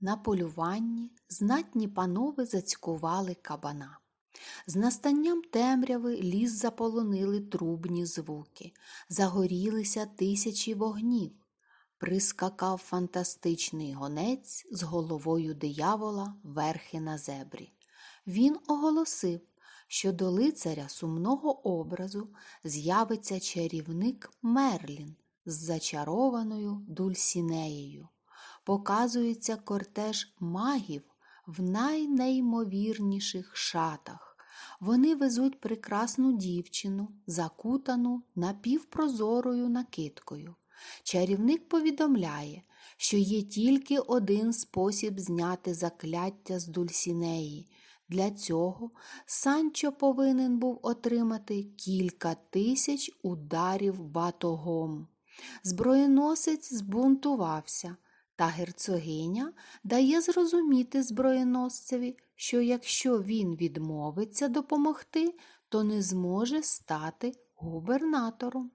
На полюванні знатні панове зацькували кабана. З настанням темряви ліс заполонили трубні звуки, загорілися тисячі вогнів. Прискакав фантастичний гонець з головою диявола верхи на зебрі. Він оголосив, що до лицаря сумного образу з'явиться чарівник Мерлін з зачарованою Дульсінеєю. Показується кортеж магів в найнеймовірніших шатах. Вони везуть прекрасну дівчину, закутану напівпрозорою накидкою. Чарівник повідомляє, що є тільки один спосіб зняти закляття з Дульсінеї. Для цього Санчо повинен був отримати кілька тисяч ударів батогом. Зброєносець збунтувався, та герцогиня дає зрозуміти зброєносцеві, що якщо він відмовиться допомогти, то не зможе стати губернатором.